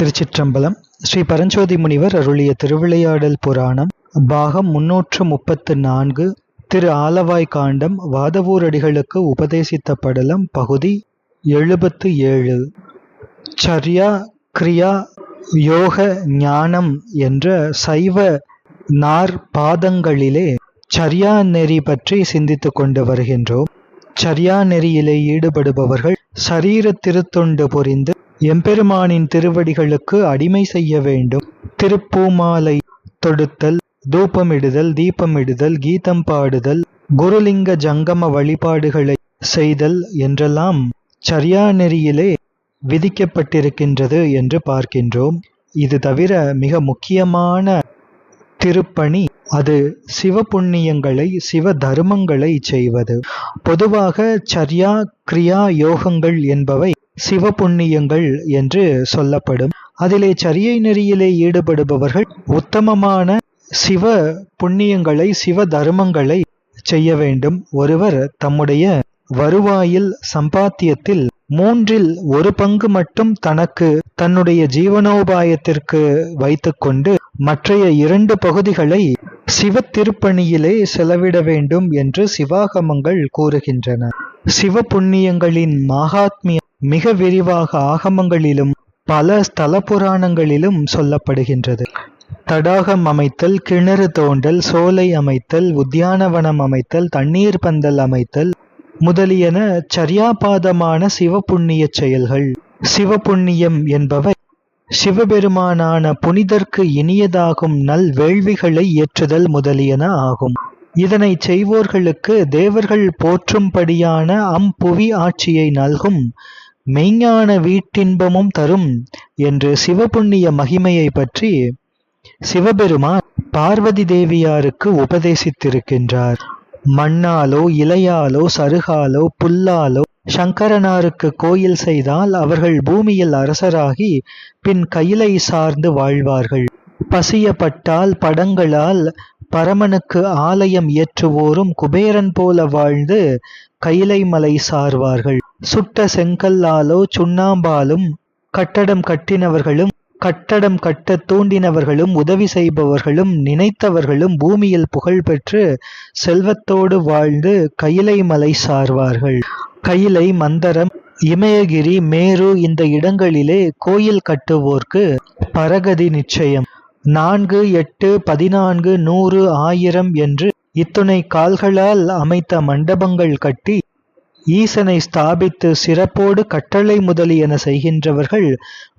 திருச்சிற்றம்பலம் ஸ்ரீ பரஞ்சோதி முனிவர் அருளிய திருவிளையாடல் புராணம் பாகம் முன்னூற்று முப்பத்து நான்கு திரு ஆலவாய் காண்டம் வாதவூரடிகளுக்கு உபதேசித்த படலம் பகுதி எழுபத்து ஏழு. சர்யா கிரியா யோக ஞானம் என்ற சைவ நார் பாதங்களிலே சர்யா நெறி பற்றி சிந்தித்து கொண்டு வருகின்றோம். சர்யா நெறியிலே ஈடுபடுபவர்கள் சரீர திருத்தொண்டு புரிந்து எம்பெருமானின் திருவடிகளுக்கு அடிமை செய்ய வேண்டும். திருப்பூமாலை தொடுத்தல் தூபமிடுதல் தீபமிடுதல் கீதம் பாடுதல் குருலிங்க ஜங்கம வழிபாடுகளை செய்தல் என்றெல்லாம் சரியா நெறியிலே விதிக்கப்பட்டிருக்கின்றது என்று பார்க்கின்றோம். இது தவிர மிக முக்கியமான திருப்பணி அது சிவ புண்ணியங்களை சிவ தர்மங்களை செய்வது. பொதுவாக சர்யா கிரியா யோகங்கள் என்பவை சிவ புண்ணியங்கள் என்று சொல்லப்படும். அதிலே சரியை நெறியிலே ஈடுபடுபவர்கள் உத்தமமான சிவ புண்ணியங்களை சிவ தர்மங்களை செய்ய வேண்டும். ஒருவர் தம்முடைய வருவாயில் சம்பாத்தியத்தில் மூன்றில் ஒரு பங்கு மட்டும் தனக்கு தன்னுடைய ஜீவனோபாயத்திற்கு வைத்துக்கொண்டு மற்றைய இரண்டு பகுதிகளை சிவத்திருப்பணியிலே செலவிட வேண்டும் என்று சிவாகமங்கள் கூறுகின்றன. சிவ புண்ணியங்களின் மகாத்மியம் மிக விரிவாக ஆகமங்களிலும் பல ஸ்தல புராணங்களிலும் சொல்லப்படுகின்றது. தடாகம் அமைத்தல் கிணறு தோண்டல் சோலை அமைத்தல் உத்தியானவனம் அமைத்தல் தண்ணீர் பந்தல் அமைத்தல் முதலியன சரியாபாதமான சிவ புண்ணிய செயல்கள். சிவ புண்ணியம் என்பவை சிவபெருமானான புனிதர்க்கு இனியதாகும் நல் வேள்விகளை ஏற்றுதல் முதலியன ஆகும். இதனை செய்வோர்களுக்கு தேவர்கள் போற்றும்படியான அம்புவி ஆட்சியை நல்கும் மெய்ஞான வீட்டின்பமும் தரும் என்று சிவபுண்ணிய மகிமையை பற்றி சிவபெருமான் பார்வதி தேவியாருக்கு உபதேசித்திருக்கின்றார். மண்ணாலோ இலையாலோ சருகாலோ புல்லாலோ சங்கரனாருக்கு கோயில் செய்தால் அவர்கள் பூமியில் அரசராகி பின் கையிலை சார்ந்து வாழ்வார்கள். பசியப்பட்டால் படங்களால் பரமனுக்கு ஆலயம் இயற்றுவோரும் குபேரன் போல வாழ்ந்து கைலை மலை சார்வார்கள். சுட்ட செங்கல்லாலோ சுண்ணாம்பாலும் கட்டடம் கட்டினவர்களும் கட்டடம் கட்ட தூண்டினவர்களும் உதவி செய்பவர்களும் நினைத்தவர்களும் பூமியில் புகழ் பெற்று செல்வத்தோடு வாழ்ந்து கையிலை மலை சார்வார்கள். கையிலை மந்தரம் இமயகிரி மேரு இந்த இடங்களிலே கோயில் கட்டுவோர்க்கு பரகதி நிச்சயம். நான்கு எட்டு பதினான்கு நூறு ஆயிரம் என்று இத்துணை கால்களால் அமைத்த மண்டபங்கள் கட்டி ஈசனை ஸ்தாபித்து சிறப்போடு கட்டளை முதலியன செய்கின்றவர்கள்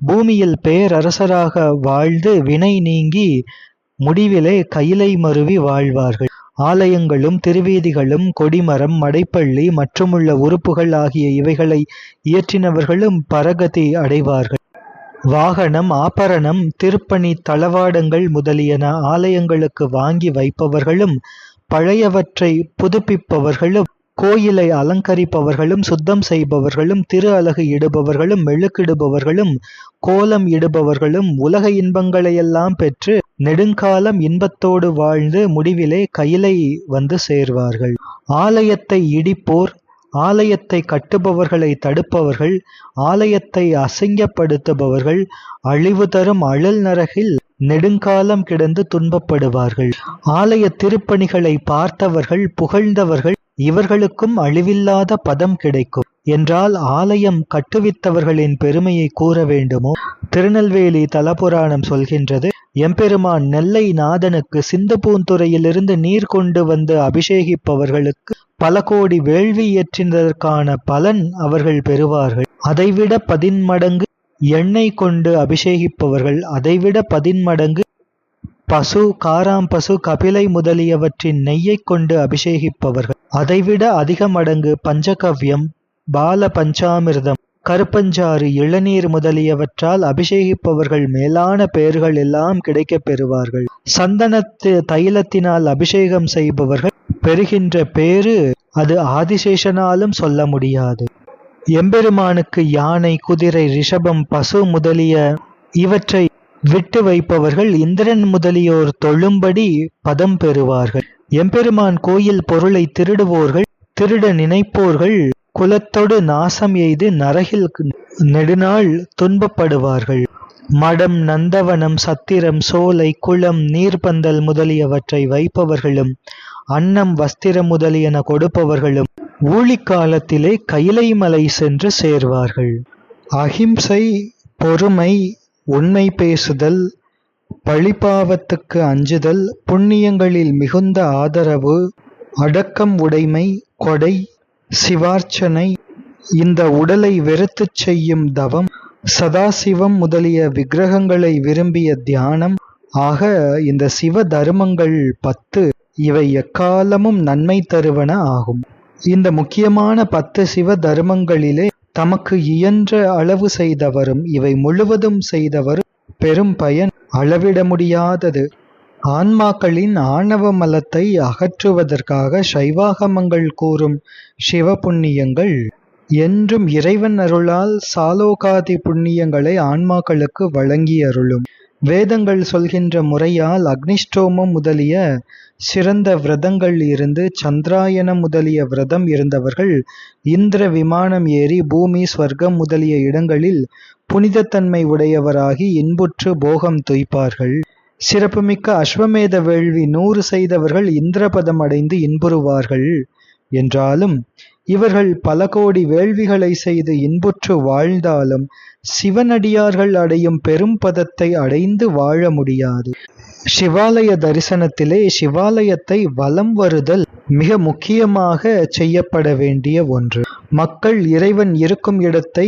பூமியில் பேரரசராக வாழ்ந்து வினை நீங்கி முடிவிலே கையிலை மருவி வாழ்வார்கள். ஆலயங்களும் திருவீதிகளும் கொடிமரம் மடைப்பள்ளி மற்றுமுள்ள உறுப்புகள் ஆகிய இவைகளை இயற்றினவர்களும் பரகதி அடைவார்கள். வாகனம் ஆபரணம் திருப்பணி தளவாடங்கள் முதலியன ஆலயங்களுக்கு வாங்கி வைப்பவர்களும் பழையவற்றை புதுப்பிப்பவர்களும் கோயிலை அலங்கரிப்பவர்களும் சுத்தம் செய்பவர்களும் திரு அழகு இடுபவர்களும் மெழுக்கிடுபவர்களும் கோலம் இடுபவர்களும் உலக இன்பங்களையெல்லாம் பெற்று நெடுங்காலம் இன்பத்தோடு வாழ்ந்து முடிவிலே கையிலை வந்து சேர்வார்கள். ஆலயத்தை இடிப்போர் ஆலயத்தை கட்டுபவர்களை தடுப்பவர்கள் ஆலயத்தை அசிங்கப்படுத்துபவர்கள் அழிவு தரும் அழல் நரகில் நெடுங்காலம் கிடந்து துன்பப்படுவார்கள். ஆலய திருப்பணிகளை பார்த்தவர்கள் புகழ்ந்தவர்கள் இவர்களுக்கும் அழிவில்லாத பதம் கிடைக்கும். என்றால் ஆலயம் கட்டுவித்தவர்களின் பெருமையை கூற வேண்டுமோ? திருநெல்வேலி தலபுராணம் சொல்கின்றது எம்பெருமான் நெல்லை நாதனுக்கு சிந்தப்பூந்துறையிலிருந்து நீர் கொண்டு வந்து அபிஷேகிப்பவர்களுக்கு பல கோடி வேள்வி ஏற்றினதற்கான பலன் அவர்கள் பெறுவார்கள். அதைவிட பதின்மடங்கு எண்ணெய் கொண்டு அபிஷேகிப்பவர்கள் அதைவிட பதின்மடங்கு பசு காராம்பசு கபிலை முதலியவற்றின் நெய்யை கொண்டு அபிஷேகிப்பவர்கள். அதைவிட அதிக மடங்கு பஞ்சகவ்யம் பால பஞ்சாமிர்தம் கருப்பஞ்சாறு இளநீர் முதலியவற்றால் அபிஷேகிப்பவர்கள் மேலான பெயர்கள் எல்லாம் கிடைக்கப் பெறுவார்கள். சந்தனத்து தைலத்தினால் அபிஷேகம் செய்பவர்கள் பெறுகின்ற பேரு அது ஆதிசேஷனாலும் சொல்ல முடியாது. எம்பெருமானுக்கு யானை குதிரை ரிஷபம் பசு முதலிய இவற்றை விட்டு வைப்பவர்கள் இந்திரன் முதலியோர் தொழும்படி பதம் பெறுவார்கள். எம்பெருமான் கோயில் பொருளை திருடுவோர்கள் திருட நினைப்போர்கள் குலத்தொடு நாசம் எய்து நரகில் நெடுநாள் துன்பப்படுவார்கள். மடம் நந்தவனம் சத்திரம் சோலை குளம் நீர்பந்தல் முதலியவற்றை வைப்பவர்களும் அன்னம் வஸ்திரம் முதலியன கொடுப்பவர்களும் ஊழிக்காலத்திலே கைலை மலை சென்று சேர்வார்கள். அகிம்சை பொறுமை உண்மை பேசுதல் பழிபாவத்துக்கு அஞ்சுதல் புண்ணியங்களில் மிகுந்த ஆதரவு அடக்கம் உடைமை கொடை சிவார்ச்சனை இந்த உடலை வெறுத்துச் செய்யும் தவம் சதாசிவம் முதலிய விக்கிரகங்களை விரும்பிய தியானம் ஆக இந்த சிவ தர்மங்கள் பத்து இவை எக்காலமும் நன்மை தருவன ஆகும். இந்த முக்கியமான பத்து சிவ தர்மங்களிலே தமக்கு இயன்ற அளவு செய்தவரும் இவை முழுவதும் செய்தவரும் பெரும் பயன் அளவிட முடியாதது. ஆன்மாக்களின் ஆணவ மலத்தை அகற்றுவதற்காக சைவாகமங்கள் கூறும் சிவபுண்ணியங்கள் என்றும் இறைவன் அருளால் சாலோகாதி புண்ணியங்களை ஆன்மாக்களுக்கு வழங்கி அருளும் வேதங்கள் சொல்கின்ற முறையால் அக்னிஷ்டோமம் முதலிய சிறந்த விரதங்கள் இருந்து சந்திராயனம் முதலிய விரதம் இருந்தவர்கள் இந்திர விமானம் ஏறி பூமி ஸ்வர்க்கம் முதலிய இடங்களில் புனிதத்தன்மை உடையவராகி இன்புற்று போகம் துய்ப்பார்கள். சிறப்புமிக்க அஸ்வமேத வேள்வி நூறு செய்தவர்கள் இந்திரபதம் அடைந்து இன்புறுவார்கள். என்றாலும் இவர்கள் பல கோடி வேள்விகளை செய்து இன்புற்று வாழ்ந்தாலும் சிவனடியார்கள் அடையும் பெரும் பதத்தை அடைந்து வாழ முடியாது. சிவாலய தரிசனத்திலே சிவாலயத்தை வலம் வருதல் மிக முக்கியமாக செய்யப்பட வேண்டிய ஒன்று. மக்கள் இறைவன் இருக்கும் இடத்தை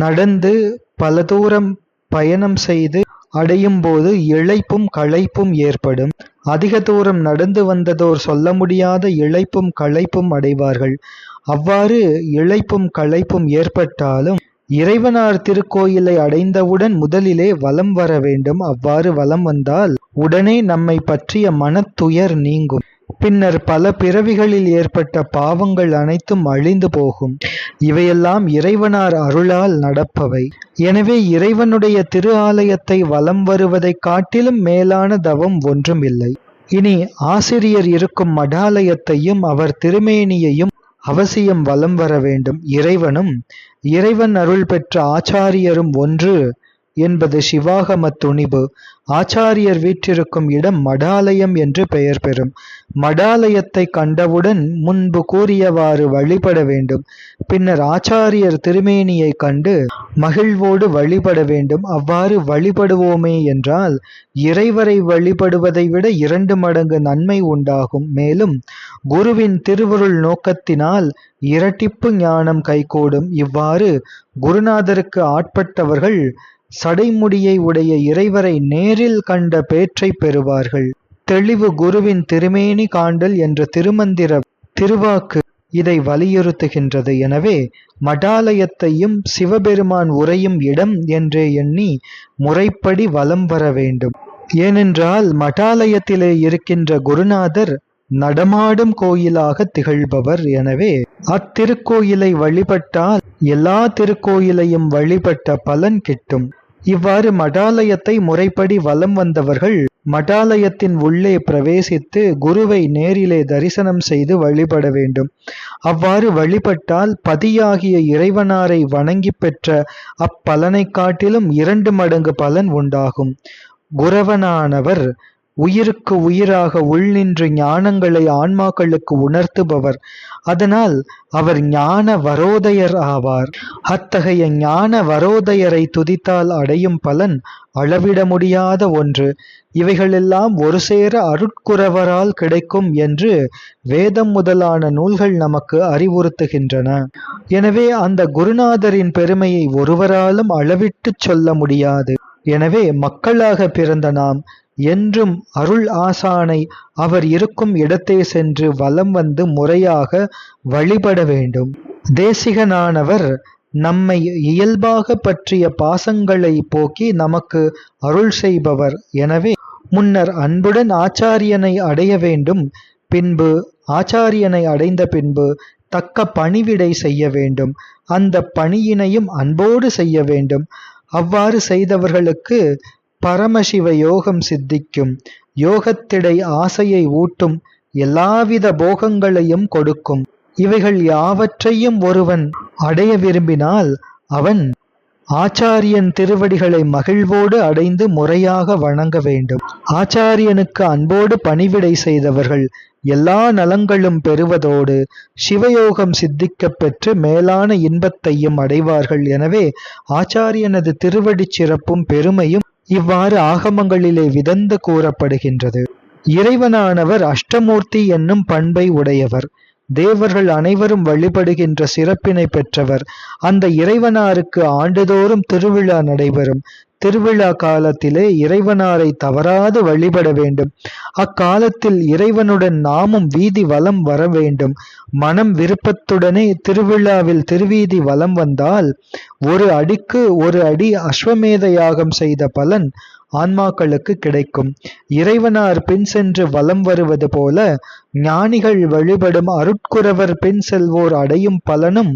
நடந்து பல தூரம் பயணம் செய்து அடையும் போது இளைப்பும் களைப்பும் ஏற்படும். அதிக தூரம் நடந்து வந்ததோர் சொல்ல முடியாத இளைப்பும் களைப்பும் அடைவார்கள். அவ்வாறு இளைப்பும் களைப்பும் ஏற்பட்டாலும் இறைவனார் திருக்கோயிலை அடைந்தவுடன் முதலிலே வலம் வர வேண்டும். அவ்வாறு வலம் வந்தால் உடனே நம்மை பற்றிய மனத்துயர் நீங்கும். பின்னர் பல பிறவிகளில் ஏற்பட்ட பாவங்கள் அனைத்தும் அழிந்து போகும். இவையெல்லாம் இறைவனார் அருளால் நடப்பவை. எனவே இறைவனுடைய திரு ஆலயத்தை வலம் வருவதைக் காட்டிலும் மேலான தவம் ஒன்றும் இல்லை. இனி ஆசிரியர் இருக்கும் மடாலயத்தையும் அவர் திருமேனியையும் அவசியம் வலம் வர வேண்டும். இறைவனும் இறைவன் அருள் பெற்ற ஆச்சாரியரும் ஒன்று என்பது சிவாகம துணிபு. ஆச்சாரியர் வீற்றிருக்கும் இடம் மடாலயம் என்று பெயர் பெறும். மடாலயத்தை கண்டவுடன் முன்பு கூறியவாறு வழிபட வேண்டும். பின்னர் ஆச்சாரியர் திருமேனியை கண்டு மகிழ்வோடு வழிபட வேண்டும். அவ்வாறு வழிபடுவோமே என்றால் இறைவரை வழிபடுவதை விட இரண்டு மடங்கு நன்மை உண்டாகும். மேலும் குருவின் திருவருள் நோக்கத்தினால் இரட்டிப்பு ஞானம் கைகூடும். இவ்வாறு குருநாதருக்கு ஆட்பட்டவர்கள் சடைமுடியை உடைய இறைவரை நேரில் கண்ட பேற்றை பெறுவார்கள். தெளிவு குருவின் திருமேனி காண்டல் என்ற திருமந்திர திருவாக்கு இதை வலியுறுத்துகின்றது. எனவே மடாலயத்தையும் சிவபெருமான் உரையும் இடம் என்றே எண்ணி முறைப்படி வலம் வர வேண்டும். ஏனென்றால் மடாலயத்திலே இருக்கின்ற குருநாதர் நடமாடும் கோயிலாக திகழ்பவர். எனவே அத்திருக்கோயிலை வழிபட்டால் எல்லா திருக்கோயிலையும் வழிபட்ட பலன் கிட்டும். இவ்வாறு மடாலயத்தை முறைப்படி வலம் வந்தவர்கள் மடாலயத்தின் உள்ளே பிரவேசித்து குருவை நேரிலே தரிசனம் செய்து வழிபட வேண்டும். அவ்வாறு வழிபட்டால் பதியாகிய இறைவனாரை வணங்கி பெற்ற அப்பலனை காட்டிலும் இரண்டு மடங்கு பலன் உண்டாகும். குரவனானவர் உயிருக்கு உயிராக உள்நின்று ஞானங்களை ஆன்மாக்களுக்கு உணர்த்துபவர். அதனால் அவர் ஞான வரோதயர் ஆவார். அத்தகைய ஞான வரோதயரை துதித்தால் அடையும் பலன் அளவிட முடியாத ஒன்று. இவைகளெல்லாம் ஒரு சேர அருட்குறவரால் கிடைக்கும் என்று வேதம் முதலான நூல்கள் நமக்கு அறிவுறுத்துகின்றன. எனவே அந்த குருநாதரின் பெருமையை ஒருவராலும் அளவிட்டுச் சொல்ல முடியாது. எனவே மக்களாக பிறந்த நாம் என்றும் அருள் ஆசானை அவர் இருக்கும் இடத்தே சென்று வலம் வந்து முறையாக வழிபட வேண்டும். தேசிகனானவர் நம்மை இயல்பாக பற்றிய பாசங்களை போக்கி நமக்கு அருள் செய்பவர். எனவே முன்னர் அன்புடன் ஆச்சாரியனை அடைய வேண்டும் பின்பு ஆச்சாரியனை அடைந்த பின்பு தக்க பணிவிடை செய்ய வேண்டும். அந்த பணியினையும் அன்போடு செய்ய வேண்டும். அவ்வாறு செய்தவர்களுக்கு பரமசிவ யோகம் சித்திக்கும் யோகத்திடை ஆசையை ஊட்டும் எல்லாவித போகங்களையும் கொடுக்கும். இவைகள் யாவற்றையும் ஒருவன் அடைய விரும்பினால் அவன் ஆச்சாரியன் திருவடிகளை மகிழ்வோடு அடைந்து முறையாக வணங்க வேண்டும். ஆச்சாரியனுக்கு அன்போடு பணிவிடை செய்தவர்கள் எல்லா நலங்களும் பெறுவதோடு சிவயோகம் சித்திக்கப் பெற்று மேலான இன்பத்தையும் அடைவார்கள். எனவே ஆச்சாரியனது திருவடிச் சிறப்பும் பெருமையும் இவ்வாறு ஆகமங்களிலே விதந்து கூறப்படுகின்றது. இறைவனானவர் அஷ்டமூர்த்தி என்னும் பண்பை உடையவர். தேவர்கள் அனைவரும் வழிபடுகின்ற சிறப்பினை பெற்றவர். அந்த இறைவனாருக்கு ஆண்டுதோறும் திருவிழா நடைபெறும். திருவிழா காலத்திலே இறைவனாரை தவறாது வழிபட வேண்டும். அக்காலத்தில் இறைவனுடன் நாமும் வீதி வலம் வர வேண்டும். மனம் விருப்பத்துடனே திருவிழாவில் திருவீதி வலம் வந்தால் ஒரு அடிக்கு ஒரு அடி அஸ்வமேத யாகம் செய்த பலன் ஆன்மாக்களுக்கு கிடைக்கும். இறைவனார் பின் சென்று வலம் வருவது போல ஞானிகள் வழிபடும் அருட்குறவர் பின் செல்வோர் அடையும் பலனும்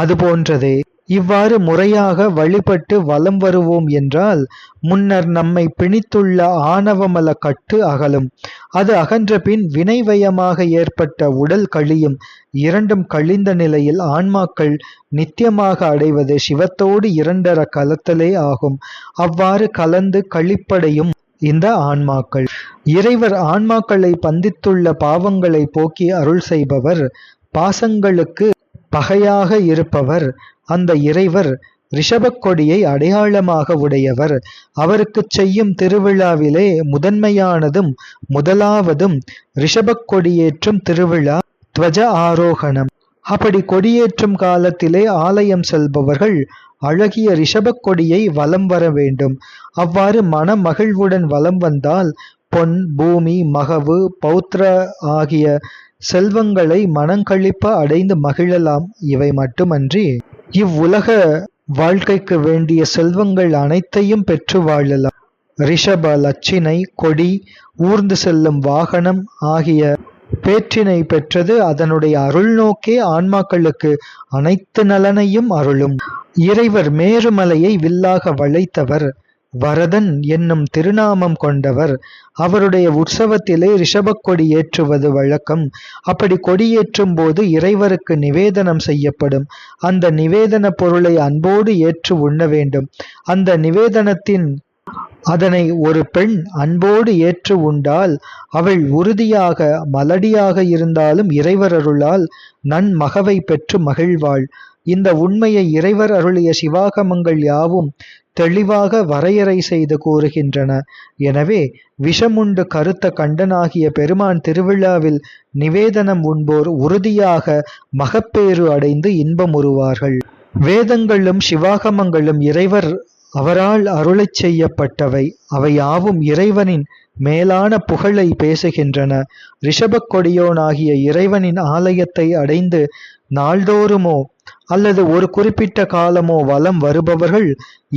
அது போன்றதே. இவ்வாறு முறையாக வழிபட்டு வலம் வருவோம் என்றால் முன்னர் நம்மை பிணித்துள்ள ஆணவமல கட்டு அகலும். அது அகன்ற பின் வினைவயமாக ஏற்பட்ட உடல் கழியும். இரண்டும் கழிந்த நிலையில் ஆன்மாக்கள் நித்தியமாக அடைவது சிவத்தோடு இரண்டர கலத்தலே ஆகும். அவ்வாறு கலந்து கழிப்படையும் இந்த ஆன்மாக்கள். இறைவர் ஆன்மாக்களை பந்தித்துள்ள பாவங்களை போக்கி அருள் செய்பவர். பாசங்களுக்கு பகையாக இருப்பவர். அந்த இறைவர் ரிஷபக்கொடியை அடையாளமாக உடையவர். அவருக்குச் செய்யும் திருவிழாவிலே முதன்மையானதும் முதலாவதும் ரிஷபக்கொடியேற்றும் திருவிழா துவஜ ஆரோகணம். அப்படி கொடியேற்றும் காலத்திலே ஆலயம் செல்பவர்கள் அழகிய ரிஷபக் கொடியை வலம் வர வேண்டும். அவ்வாறு மன மகிழ்வுடன் வலம் வந்தால் பொன் பூமி மகவு பௌத்திர ஆகிய செல்வங்களை மனங்களிப்ப அடைந்து மகிழலாம். இவை மட்டுமன்றி இவ்வுலக வாழ்க்கைக்கு வேண்டிய செல்வங்கள் அனைத்தையும் பெற்று வாழலாம். ரிஷப லட்சினை கொடி ஊர்ந்து செல்லும் வாகனம் ஆகிய பேற்றினை பெற்றது அதனுடைய அருள் நோக்கே ஆன்மாக்களுக்கு அனைத்து நலனையும் அருளும். இறைவர் மேருமலையை வில்லாக வளைத்தவர். வரதன் என்னும் திருநாமம் கொண்டவர். அவருடைய உற்சவத்திலே ரிஷபக் கொடி ஏற்றுவது வழக்கம். அப்படி கொடியேற்றும் போது இறைவருக்கு நிவேதனம் செய்யப்படும். அந்த நிவேதன பொருளை அன்போடு ஏற்று உண்ண வேண்டும். அந்த நிவேதனத்தின் அதனை ஒரு பெண் அன்போடு ஏற்று உண்டால் அவள் உறுதியாக மலடியாக இருந்தாலும் இறைவர் அருளால் நன்மகவை பெற்று மகிழ்வாள். இந்த உண்மையை இறைவர் அருளிய சிவாகமங்கள் யாவும் தெளிவாக வரையறை செய்து கூறுகின்றன. எனவே விஷமுண்டு கருத்த கண்டனாகிய பெருமான் திருவிழாவில் நிவேதனம் உண்போர் உறுதியாக மகப்பேறு அடைந்து இன்பமுறுவார்கள் வேதங்களும் சிவாகமங்களும் இறைவர் அவரால் அருளை செய்யப்பட்டவை. அவை யாவும் இறைவனின் மேலான புகழை பேசுகின்றன. ரிஷபக் கொடியோனாகிய இறைவனின் ஆலயத்தை அடைந்து நாள்தோறுமோ அல்லது ஒரு குறிப்பிட்ட காலமோ வலம் வருபவர்கள்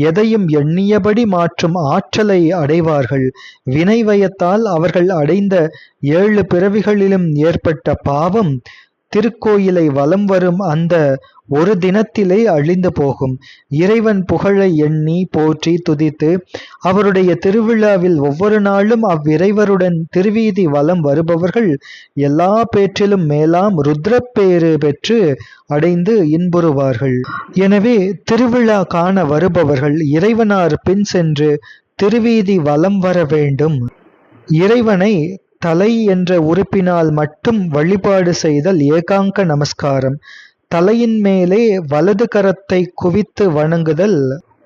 எதையும் எண்ணியபடி மாற்றும் ஆற்றலை அடைவார்கள். வினைவயத்தால் அவர்கள் அடைந்த ஏழு பிறவிகளிலும் ஏற்பட்ட பாவம் திருக்கோயிலை வலம் வரும் அந்த ஒரு தினத்திலே அழிந்து போகும். இறைவன் புகழை எண்ணி போற்றி துதித்து அவருடைய திருவிழாவில் ஒவ்வொரு நாளும் அவ்விறைவருடன் திருவீதி வலம் வருபவர்கள் எல்லா பேற்றிலும் மேலாம் ருத்ரப்பேறு பெற்று அடைந்து இன்புறுவார்கள். எனவே திருவிழா காண வருபவர்கள் இறைவனார் பின் சென்று திருவீதி வலம் வர வேண்டும். இறைவனை தலை என்ற உறுப்பினால் மட்டும் வழிபாடு செய்தல் ஏகாங்க நமஸ்காரம். தலையின் மேலே வலது கரத்தை குவித்து வணங்குதல்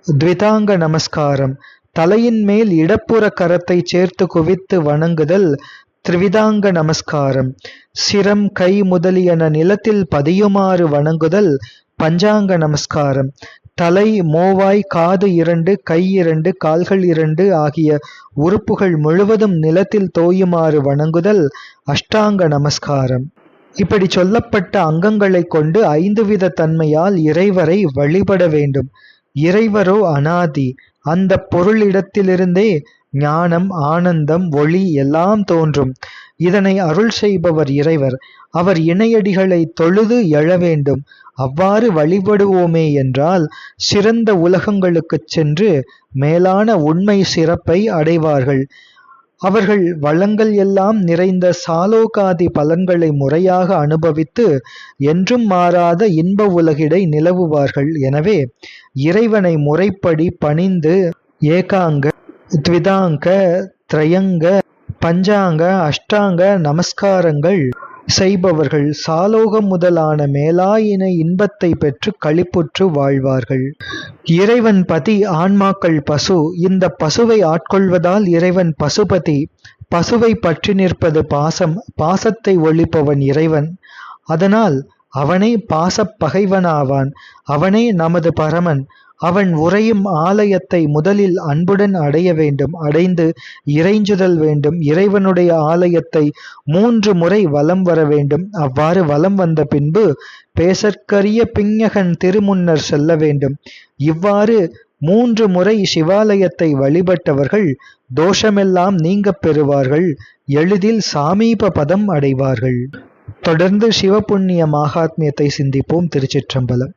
த்விதாங்க நமஸ்காரம். தலையின் மேல் இடப்புற கரத்தை சேர்த்து குவித்து வணங்குதல் திரிவிதாங்க நமஸ்காரம். சிரம் கை முதலியன நிலத்தில் பதியுமாறு வணங்குதல் பஞ்சாங்க நமஸ்காரம். தலை மோவாய் காது இரண்டு கை இரண்டு கால்கள் இரண்டு ஆகிய உறுப்புகள் முழுவதும் நிலத்தில் தோயுமாறு வணங்குதல் அஷ்டாங்க நமஸ்காரம். இப்படி சொல்லப்பட்ட அங்கங்களை கொண்டு ஐந்து வித தன்மையால் இறைவரை வழிபட வேண்டும். இறைவரோ அனாதி. அந்த பொருளிடத்திலிருந்தே ஞானம் ஆனந்தம் ஒளி எல்லாம் தோன்றும். இதனை அருள் செய்பவர் இறைவர். அவர் இணையடிகளை தொழுது எழ வேண்டும். அவ்வாறு வழிபடுவோமே என்றால் சிறந்த உலகங்களுக்குச் சென்று மேலான உண்மை சிறப்பை அடைவார்கள். அவர்கள் வளங்கள் எல்லாம் நிறைந்த சாலோகாதி பலன்களை முறையாக அனுபவித்து என்றும் மாறாத இன்ப உலகிடை நிலவுவார்கள். எனவே இறைவனை முறைப்படி பணிந்து ஏகாங்க த்விதாங்க திரையங்க பஞ்சாங்க அஷ்டாங்க நமஸ்காரங்கள் செய்பவர்கள் சாலோகம் முதலான மேலாயின இன்பத்தை பெற்று களிப்புற்று வாழ்வார்கள். இறைவன் பதி ஆன்மாக்கள் பசு. இந்த பசுவை ஆட்கொள்வதால் இறைவன் பசுபதி. பசுவை பற்றி நிற்பது பாசம் பாசத்தை ஒழிப்பவன் இறைவன். அதனால் அவனே பாசப் பகைவனாவான். அவனே நமது பரமன். அவன் உறையும் ஆலயத்தை முதலில் அன்புடன் அடைய வேண்டும் அடைந்து இறைஞ்சுதல் வேண்டும். இறைவனுடைய ஆலயத்தை மூன்று முறை வலம் வர வேண்டும். அவ்வாறு வலம் வந்த பின்பு பேசற்கரிய பிஞகன் திருமுன்னர் செல்ல வேண்டும். இவ்வாறு மூன்று முறை சிவாலயத்தை வழிபட்டவர்கள் தோஷமெல்லாம் நீங்கப் பெறுவார்கள். எளிதில் சாமீப பதம் அடைவார்கள். தொடர்ந்து சிவபுண்ணிய மாகாத்மியத்தை சிந்திப்போம் திருச்சிற்றம்பலம்.